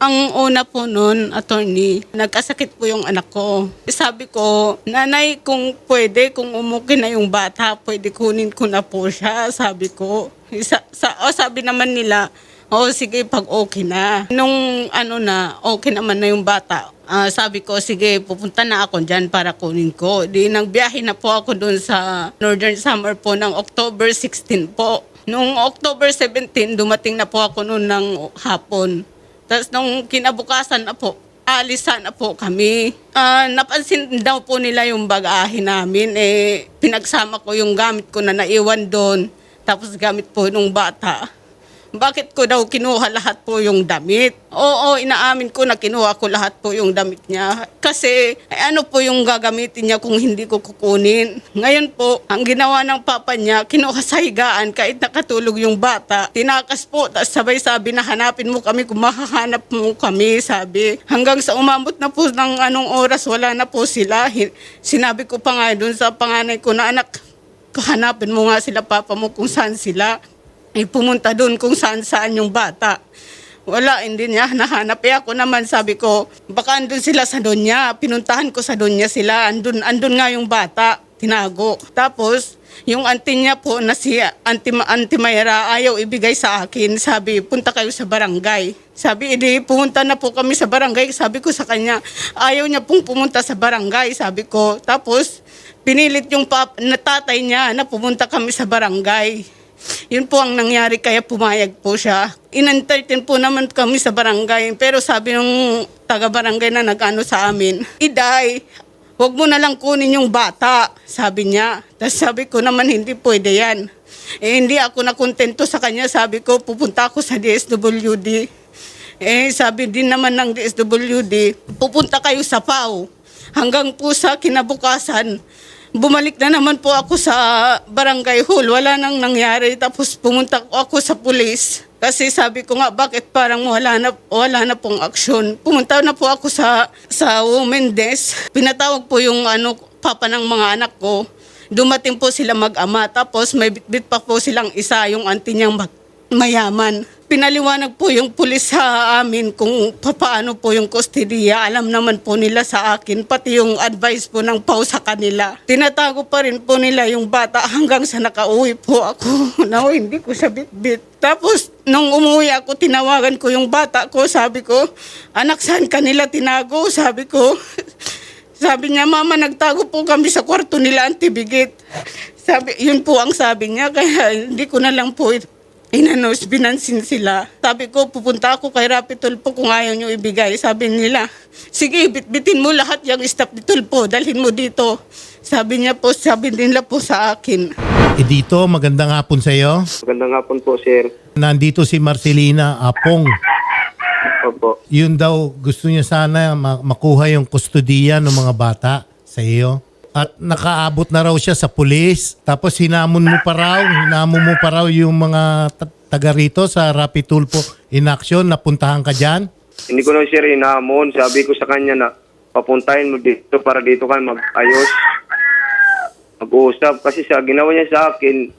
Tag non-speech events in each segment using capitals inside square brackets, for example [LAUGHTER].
Ang una po noon, attorney, nagkasakit po yung anak ko. Sabi ko, nanay, kung pwede, kung umuki na yung bata, pwede kunin ko na po siya, sabi ko. Sa, sa, o sabi naman nila, o sige, pag okay na. Nung ano na, okay naman na yung bata, ah, sabi ko, sige, pupunta na ako dyan para kunin ko. Di, nagbiyahe na po ako doon sa Northern Summer po ng October 16 po. Nung October 17, dumating na po ako noon ng hapon. Tapos nung kinabukasan na po, alisan na po kami. Ah, napansin daw po nila yung bagahe namin. Eh, pinagsama ko yung gamit ko na naiwan doon. Tapos gamit po nung bata. Bakit ko daw kinuha lahat po yung damit? Oo, inaamin ko na kinuha ko lahat po yung damit niya. Kasi eh, ano po yung gagamitin niya kung hindi ko kukunin? Ngayon po, ang ginawa ng papa niya, kinuha sa higaan kahit nakatulog yung bata. Tinakas po, tapos sabay sabi na hanapin mo kami kung makahanap mo kami, sabi. Hanggang sa umabot na po ng anong oras, wala na po sila. Sinabi ko pa nga dun sa panganay ko na anak, hanapin mo nga sila papa mo kung saan sila ay pumunta doon kung saan saan yung bata. Wala, hindi niya nahanap. Eh ako naman sabi ko, baka andun sila sa Donya. Pinuntahan ko sa Donya sila. Andun, andun nga yung bata. Tinago. Tapos, yung auntie niya po na si Auntie, Auntie Mayra ayaw ibigay sa akin. Sabi, punta kayo sa barangay. Sabi, edi pumunta na po kami sa barangay. Sabi ko sa kanya, ayaw niya pong pumunta sa barangay. Sabi ko. Tapos, pinilit yung pap, na tatay niya na pumunta kami sa barangay. Yun po ang nangyari kaya pumayag po siya. In-entertain po naman kami sa barangay pero sabi ng taga-barangay na nag-ano sa amin, Iday, wag mo na lang kunin yung bata, sabi niya. Tapos sabi ko naman hindi pwede yan. Eh hindi ako nakontento sa kanya, sabi ko pupunta ako sa DSWD. Eh sabi din naman ng DSWD, pupunta kayo sa PAO. Hanggang po sa kinabukasan, bumalik na naman po ako sa barangay hall. Wala nang nangyari. Tapos pumunta ko ako sa pulis. Kasi sabi ko nga, bakit parang wala na, wala na pong aksyon. Pumunta na po ako sa, sa women desk. Pinatawag po yung ano, papa ng mga anak ko. Dumating po sila mag-ama. Tapos may bitbit pa po silang isa, yung auntie niyang mayaman. Pinaliwanag po yung pulis sa amin kung paano po yung kustodiya. Alam naman po nila sa akin, pati yung advice po ng PAW sa kanila. Tinatago pa rin po nila yung bata hanggang sa nakauwi po ako. [LAUGHS] Now, hindi ko siya bitbit. Tapos, nung umuwi ako, tinawagan ko yung bata ko. Sabi ko, anak, saan kanila tinago? Sabi ko, [LAUGHS] sabi niya, mama, nagtago po kami sa kwarto nila, antibigit. [LAUGHS] Sabi, yun po ang sabi niya, kaya hindi ko na lang po inanos, binansin sila. Sabi ko, pupunta ako kay Rapi Tulpo kung ayaw niyo ibigay. Sabi nila, sige, bitbitin mo lahat yung staff ni Tulpo, dalhin mo dito. Sabi niya po, sabi nila po sa akin. E dito, magandang hapon sa iyo. Magandang hapon po, sir. Nandito si Marcelina Apong. Opo. Yun daw, gusto niya sana ma- makuha yung kustodiya ng mga bata sa iyo. At nakaabot na raw siya sa pulis. Tapos hinamon mo pa raw, hinamon mo pa raw yung mga ta- taga rito sa Rapid Tulpo in action. Napuntahan ka dyan. Hindi ko na sir hinamon. Sabi ko sa kanya na papuntahin mo dito para dito ka mag-ayos. Mag-uusap. Kasi sa ginawa niya sa akin,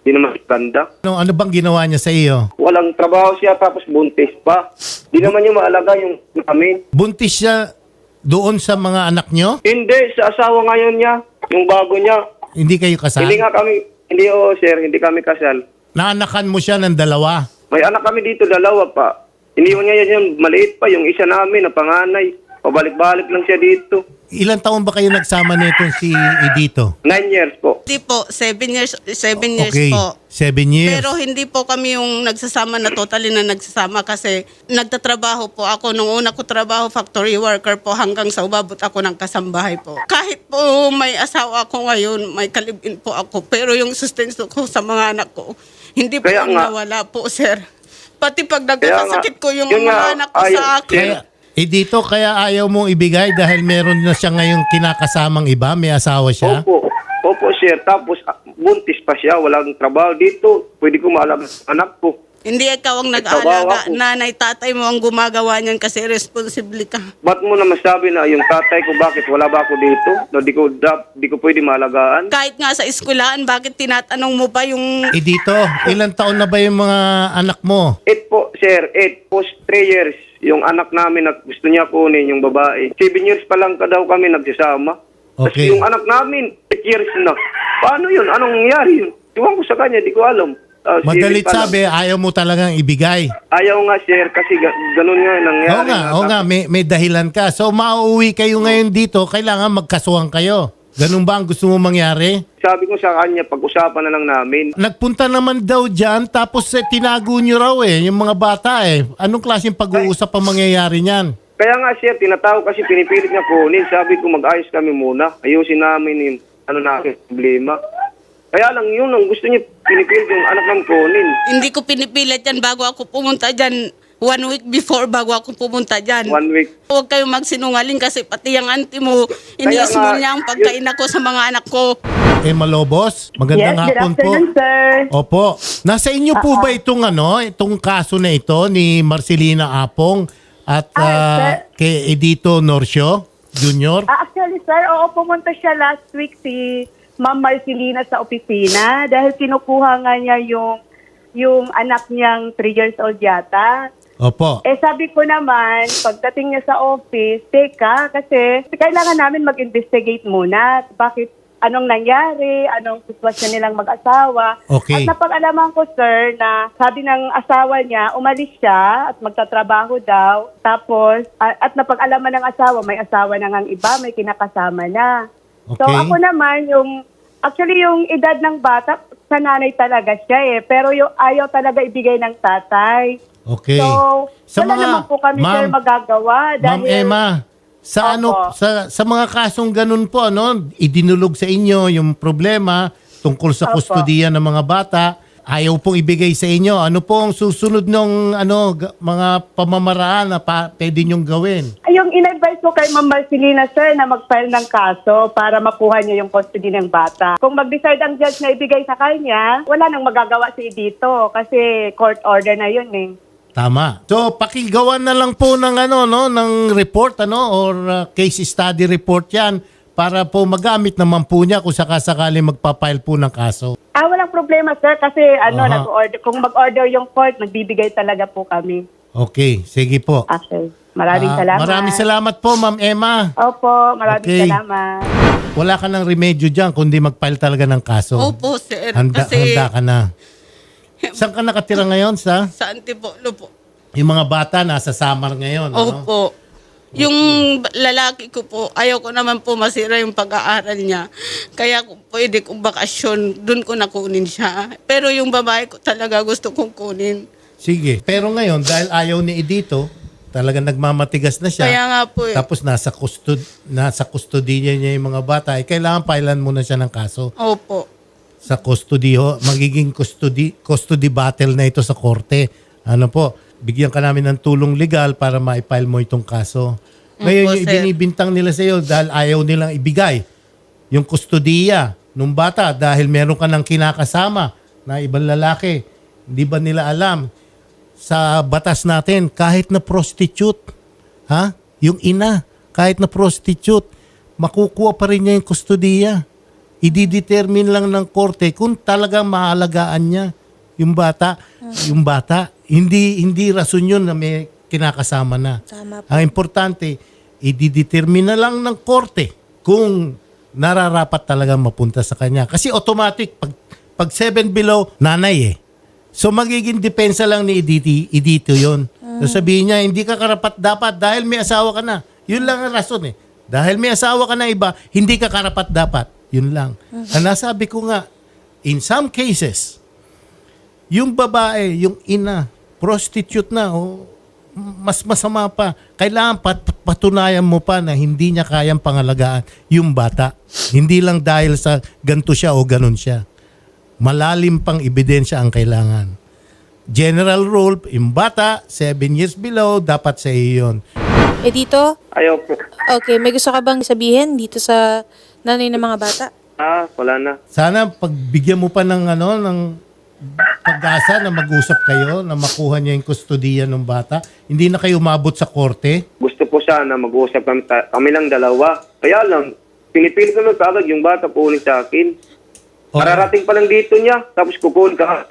hindi naman ganda. Ano, ano bang ginawa niya sa iyo? Walang trabaho siya tapos buntis pa. Hindi naman niya maalaga yung namin. Buntis siya doon sa mga anak nyo? Hindi, sa asawa ngayon niya, yung bago niya. Hindi kayo kasal? Hindi nga kami, hindi o sir, hindi kami kasal. Naanakan mo siya ng dalawa. May anak kami dito, dalawa pa. Hindi mo niya yan, yung maliit pa, yung isa namin na panganay. Pabalik-balik lang siya dito. Ilang taon ba kayo nagsama nito si Edito? Nine years po. Hindi po, seven years, seven years Okay, po. seven years. Pero hindi po kami yung nagsasama na totally na nagsasama kasi nagtatrabaho po ako. Nung una ko trabaho, factory worker po hanggang sa ubabot ako ng kasambahay po. Kahit po may asawa ako ngayon, may kalibin po ako. Pero yung sustento ko sa mga anak ko, hindi po Kaya nga. nawala po, sir. Pati pag Kaya nga, nagkakasakit ko yung yun mga nga, anak ko sa ayaw- akin. Kaya, Edito, kaya ayaw mong ibigay dahil meron na siya ngayong kinakasamang iba, may asawa siya? Opo. Opo, sir. Tapos, ah, buntis pa siya. Walang trabaho dito. Pwede ko maalaga ang anak ko. Hindi ikaw ang nag-aalaga. ako. Nanay, tatay mo ang gumagawa niyan kasi responsible ka. Ba't mo na masabi na yung tatay ko, bakit wala ba ako dito? Na di ko, dap, di ko pwede malagaan? Kahit nga sa eskwelahan, bakit tinatanong mo pa yung... Eh dito, ilang taon na ba yung mga anak mo? Eight po, sir. Eight po, three years. Yung anak namin na gusto niya kunin, yung babae. Seven years pa lang ka daw kami nagsasama. Tapos Okay. yung anak namin, eight years na. Paano yun? Anong nangyari yun? Iwan ko sa kanya, di ko alam. Ah, Madalit pa lang. sabi, ayaw mo talagang ibigay. Ayaw nga, sir, kasi ga- ganun nga yung nangyari. Oo nga, oo nga, may, may dahilan ka. So mauuwi kayo ngayon dito, kailangan magkasuhan kayo. Ganun ba ang gusto mo mangyari? Sabi ko sa kanya, pag-usapan na lang namin. Nagpunta naman daw dyan, tapos eh, tinago nyo raw eh, yung mga bata eh. Anong klaseng pag-uusap ang mangyayari niyan? Kaya nga, sir, tinatawag kasi pinipilit niya kunin. Sabi ko, mag-ayos kami muna. Ayusin namin yung ano namin, problema. Kaya lang yun, ang gusto niya, pinipilit yung anak ng kunin. Hindi ko pinipilit yan bago ako pumunta dyan. One week before bago ako pumunta dyan. One week. Huwag kayong magsinungaling kasi pati yung auntie mo, iniis mo niya ang pagkain ako sa mga anak ko. Emma Lobos, magandang yes, hapon po. afternoon, sir. Opo. Nasa inyo po ba itong ano, itong kaso na ito ni Marcelina Apong at Ah, ah, kay Edito Norcio Jr.? Ah, actually, sir, oo, pumunta siya last week si Ma'am Marcelina sa opisina dahil kinukuha nga niya yung yung anak niyang 3 years old yata. Opo. Eh sabi ko naman, pagdating niya sa office, teka, kasi kailangan namin mag-investigate muna. Bakit, anong nangyari, anong sitwasyon nilang mag-asawa. Okay. At napag-alaman ko, sir, na sabi ng asawa niya, umalis siya at magtatrabaho daw. Tapos, at napag-alaman ng asawa, may asawa na ngang iba, may kinakasama na. So Okay. ako naman, yung, actually yung edad ng bata, sa nanay talaga siya eh. Pero yung ayaw talaga ibigay ng tatay. Okay. So, Sa wala mga- naman po kami sir Ma'am- magagawa. Ma'am Dahil, Emma, sa Opo. ano sa sa mga kasong ganun po ano, idinulog sa inyo yung problema tungkol sa Opo. kustodiya ng mga bata, ayaw pong ibigay sa inyo. Ano po ang susunod ng ano ga- mga pamamaraan na pa, pwede nyong gawin? Ay, yung in-advise ko kay Ma'am Marcelina, sir, na mag-file ng kaso para makuha niya yung custody ng bata. Kung mag-decide ang judge na ibigay sa kanya, wala nang magagawa si dito kasi court order na yun eh. Tama. So pakigawan na lang po ng ano no ng report ano or uh, case study report 'yan para po magamit naman po niya kung sakasakali magpa-file po ng kaso. Ah, walang problema, sir, kasi ano, Aha. nag-order. Kung mag-order yung court, nagbibigay talaga po kami. Okay, sige po. Okay. Maraming Ah, salamat. Maraming salamat po, Ma'am Emma. Opo, maraming Okay. salamat. Wala ka ng remedyo dyan kundi mag-file talaga ng kaso. Opo, sir. Handa, kasi handa ka na. Saan ka nakatira ngayon sa? sa Antipolo po. Yung mga bata nasa Samar ngayon. ano? Opo. Yung lalaki ko po, ayaw ko naman po masira yung pag-aaral niya. Kaya kung pwede kong bakasyon, dun ko nakunin siya. Pero yung babae ko talaga gusto kong kunin. Sige. Pero ngayon, dahil ayaw ni Edito, talagang nagmamatigas na siya. Kaya nga po eh. Tapos nasa custod nasa custody niya yung mga bata, eh, kailangan pailan muna siya ng kaso Opo. sa custody ho. Magiging custody, custody battle na ito sa korte. Ano po, bigyan ka namin ng tulong legal para ma-file mo itong kaso. Ngayon, Opo, yung sir. ibinibintang nila sa iyo dahil ayaw nilang ibigay yung kustodiya nung bata dahil meron ka ng kinakasama na ibang lalaki. Hindi ba nila alam sa batas natin kahit na prostitute, ha? Yung ina, kahit na prostitute, makukuha pa rin niya yung kustodiya. Ididetermine lang ng korte kung talagang mahalagaan niya yung bata, yung bata. Hindi hindi rason yun na may kinakasama na. Tama po. Ang importante, ididetermine na lang ng korte kung nararapat talaga mapunta sa kanya. Kasi automatic, pag, pag 7 below, nanay eh. So magiging depensa lang ni Editi, Edito yun. So sabihin niya, hindi ka karapat dapat dahil may asawa ka na. Yun lang ang rason eh. Dahil may asawa ka na iba, hindi ka karapat dapat. Yun lang. Ang nasabi ko nga, in some cases, yung babae, yung ina, prostitute na, o mas masama pa. Kailangan pat- patunayan mo pa na hindi niya kayang pangalagaan yung bata. Hindi lang dahil sa ganto siya o ganon siya. Malalim pang ebidensya ang kailangan. General rule, yung bata, 7 years below, dapat sa iyo yun. Eh dito, Ayaw po. okay, may gusto ka bang sabihin dito sa nanay ng mga bata? Ah, wala na. Sana pagbigyan mo pa ng ano ng pag-asa na mag-usap kayo na makuha niya yung kustodiya ng bata? Hindi na kayo umabot sa korte? Gusto po sana mag-uusap kami, kami lang dalawa. Kaya lang, pinipilit ko lang kagad yung bata po sa akin. Okay. Mararating pa lang dito niya, tapos kukunin ka.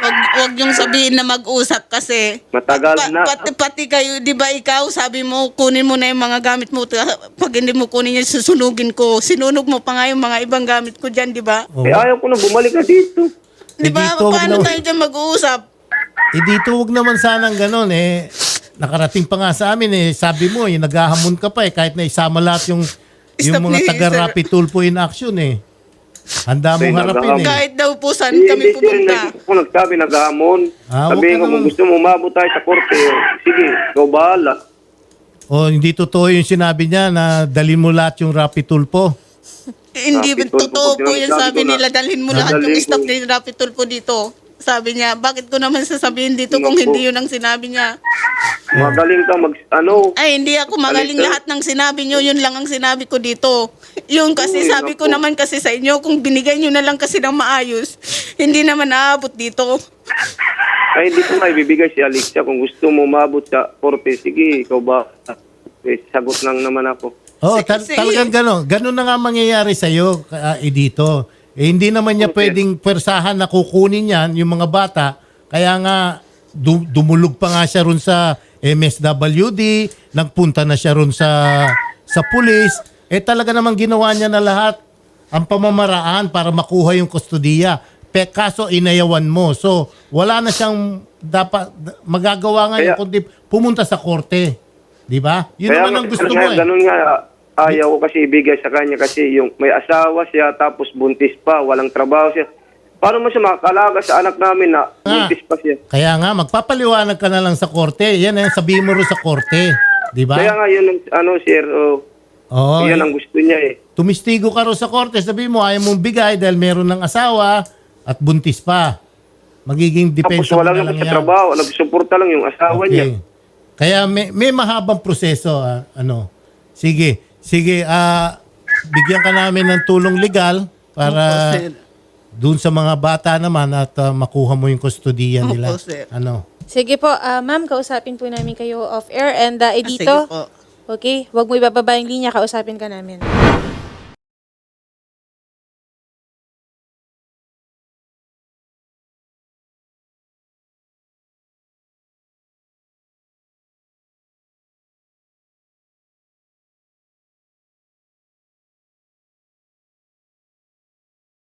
Wag, wag yung sabihin na mag-usap kasi. Matagal Pa- na. Pati, pati kayo, di ba ikaw, sabi mo, kunin mo na yung mga gamit mo. Pag hindi mo kunin yan, susunugin ko. Sinunog mo pa nga yung mga ibang gamit ko dyan, di ba? Oo. Eh ayaw ko na bumalik na dito. Di ba? Eh, dito, Paano na- tayo dyan mag-uusap? Eh dito wag naman sanang ganun eh. Nakarating pa nga sa amin eh. Sabi mo eh, naghahamon ka pa eh. Kahit na isama lahat yung, yung Stop mga taga sir. Rapid Tulpo in action eh. Handa mong harapin eh. Kahit daw po saan kami hindi, pumunta. Hindi ko nagsabi naghamon. Ah, wag Sabihin ka ko, kung naman. gusto mo umabot tayo sa korte, sige, ikaw bahala. O hindi totoo yung sinabi niya na dalhin mo lahat yung Rapid Tulpo. Hindi Rapid Tulfo totoo po, po yan sabi nila. Dalhin mo lahat yung staff ni Rapid Tulfo dito. Sabi niya, bakit ko naman sasabihin dito kung Naku. hindi yun ang sinabi niya? Magaling ka mag, ano, Ay, hindi ako magaling Alito. lahat ng sinabi niyo. Yun lang ang sinabi ko dito. Yung kasi Uy, sabi ko naku. naman kasi sa inyo, kung binigay niyo na lang kasi ng maayos, hindi naman naabot dito. ay hindi ko nga ibibigay si Alexia. Kung gusto mo umabot sa korte, sige, ikaw ba? Eh, sagot lang naman ako. Sige, tal- sige. talagang gano'n. Gano'n na nga mangyayari sa'yo, uh, dito. Eh, hindi naman niya Okay. pwedeng pwersahan na kukunin yan, yung mga bata. Kaya nga, du- dumulog pa nga siya ron sa MSWD, nagpunta na siya ron sa, sa pulis. Eh, talaga namang ginawa niya na lahat ang pamamaraan para makuha yung kustodiya. Pe, kaso inayawan mo. So, wala na siyang dapat magagawa ngayon Kaya- kundi pumunta sa korte. Di ba? Yun Kaya naman ang gusto mo eh. Ganun nga, ayaw ko kasi ibigay sa kanya kasi yung may asawa siya tapos buntis pa, walang trabaho siya. Paano mo siya makakalaga sa anak namin na Ah. buntis pa siya? Kaya nga, magpapaliwanag ka na lang sa korte. Yan eh, sabihin mo rin sa korte. Di ba? Kaya nga yun, ang- ano sir, oh, Oo. yan ang gusto niya eh. tumistigo ka rin sa korte. Sabihin mo, ayaw mong bigay dahil meron ng asawa at buntis pa. Magiging Tapos depensa mo wala na naman lang sa yan. trabaho, nagsuporta lang yung asawa niya. Okay. Kaya may, may mahabang proseso. ah, ano. Sige. Sige. ah bigyan ka namin ng tulong legal para Opo, sir. dun sa mga bata naman at ah, makuha mo yung kustodiya Opo, nila. sir. Ano. Sige po, ah, ma'am, kausapin po namin kayo off-air. And uh, Ah, Edito, Sige po. okay, wag mo ibababa yung linya, kausapin ka namin.